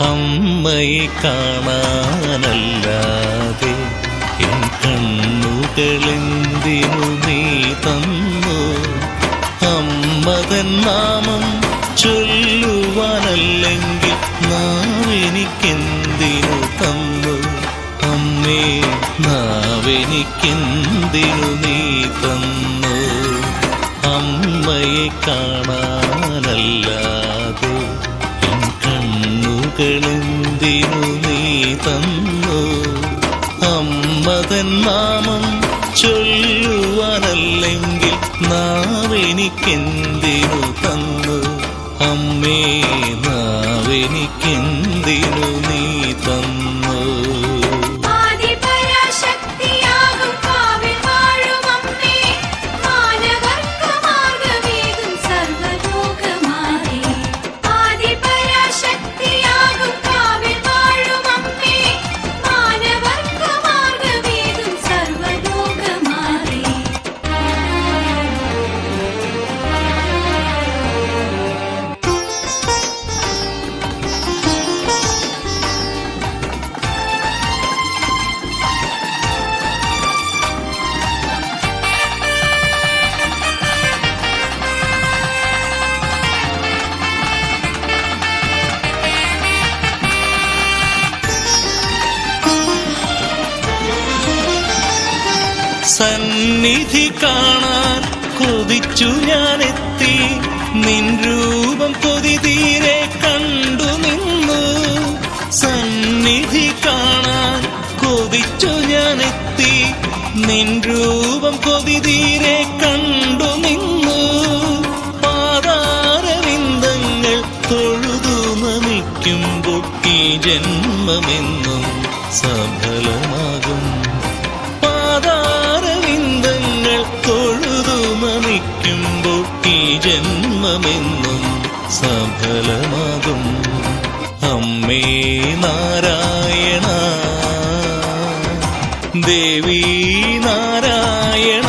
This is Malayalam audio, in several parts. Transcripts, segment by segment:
അമ്മയെ കാണാനല്ലാതെ എൻ കണ്ണുകളെന്തിനു നീ തന്നു? അമ്മതൻ നാമം ചൊല്ലുവാനല്ലെങ്കിൽ നാവെനിക്കെന്തിനു തന്നു? അമ്മേ നാവെനിക്കെന്തിനു നീ തന്നു? അമ്മയെ കാണാനല്ലാതെ തന്നു. അമ്മതൻ നാമം ചൊല്ലുവാനല്ലെങ്കിൽ നാവെനിക്കെന്തിനു തന്നു? അമ്മേ നാവെനിക്കെന്തിനു നീ സന്നിധി കാണാൻ കൊതിച്ചു ഞാനെത്തി. നിൻ രൂപം കൊതി തീരെ കണ്ടു നിന്നു. സന്നിധി കാണാൻ കൊതിച്ചു ഞാനെത്തി. നിൻ രൂപം കൊതി തീരെ കണ്ടു നിന്നു. പാതാരവിന്ദങ്ങൾ തൊഴുതു നമിക്കും ഈ ജന്മമെന്നും സഫലമാകും ജന്മമെന്നും സഫലമാകും. അമ്മേ നാരായണ. ദേവി നാരായണ.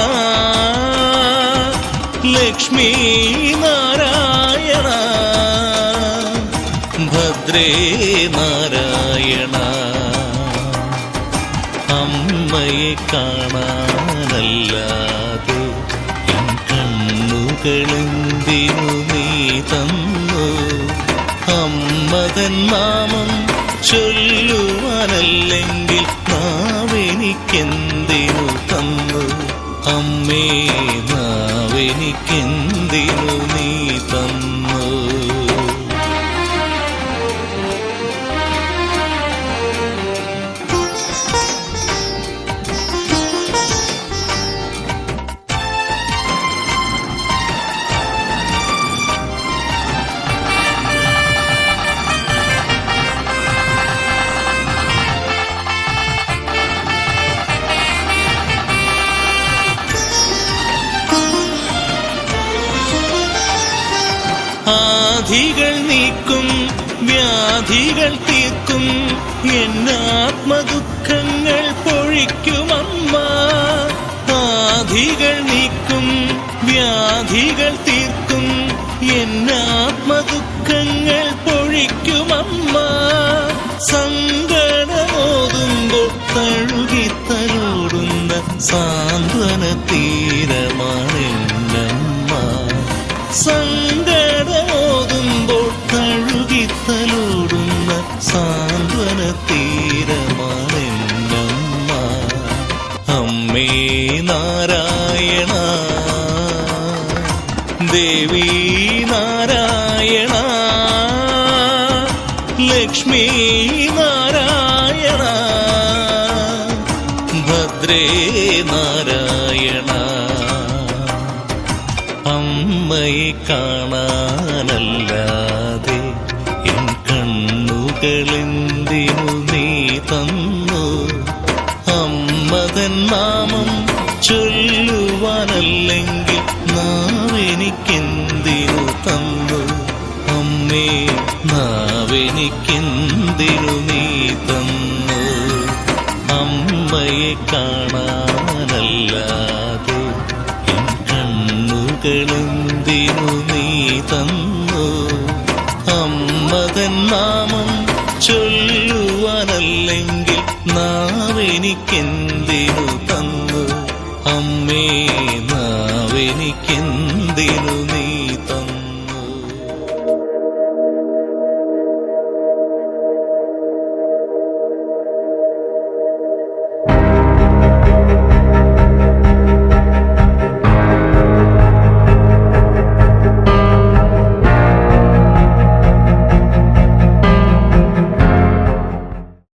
ലക്ഷ്മി നാരായണ. ഭദ്രേ നാരായണ. അമ്മയെ കാണാനല്ലാതെ കണ്ണുകളെന്തിനു നീ തന്നു? അമ്മതൻ നാമം ചൊല്ലുവാനല്ലെങ്കിൽ നാവെനിക്കെന്തിനു തന്നു? അമ്മേ നാവെനിക്കെന്തിനു നീ ആധികൾ നീക്കും വ്യാധികൾ തീർക്കും. എന്നാത്മദുഃഖങ്ങൾ പൊഴിക്കുമമ്മ. ആധികൾ നീക്കും വ്യാധികൾ തീർക്കും. എന്നാത്മദുഃഖങ്ങൾ പൊഴിക്കുമമ്മ. സങ്കടമോതുമ്പോൾ തഴുകിത്തലോടുന്ന സാന്ത്വന സാന്ത്വന തീരമാണെന്നമ്മ. അമ്മേ നാരായണ. ദേവി നാരായണ. ലക്ഷ്മി നാരായണ. ഭദ്രേ നാരായണ. അമ്മയെ കാണാനല്ലാതെ കണ്ണുകളെന്തിനു നീ തന്നു? അമ്മതൻ നാമം ചൊല്ലുവാനല്ലെങ്കിൽ നാവെനിക്കെന്തിനു തന്നു? അമ്മേ നാവെനിക്കെന്തിനു നീ തന്നു? അമ്മയെ കാണാനല്ലാതെ കണ്ണുകളെന്തിനു നീ തന്നു? അമ്മതൻ നാമം ചൊല്ലുവാനല്ലെങ്കിൽ നാവെനിക്കെന്തിനു തന്നു? അമ്മേ നാവെനിക്കെന്തിനു നീ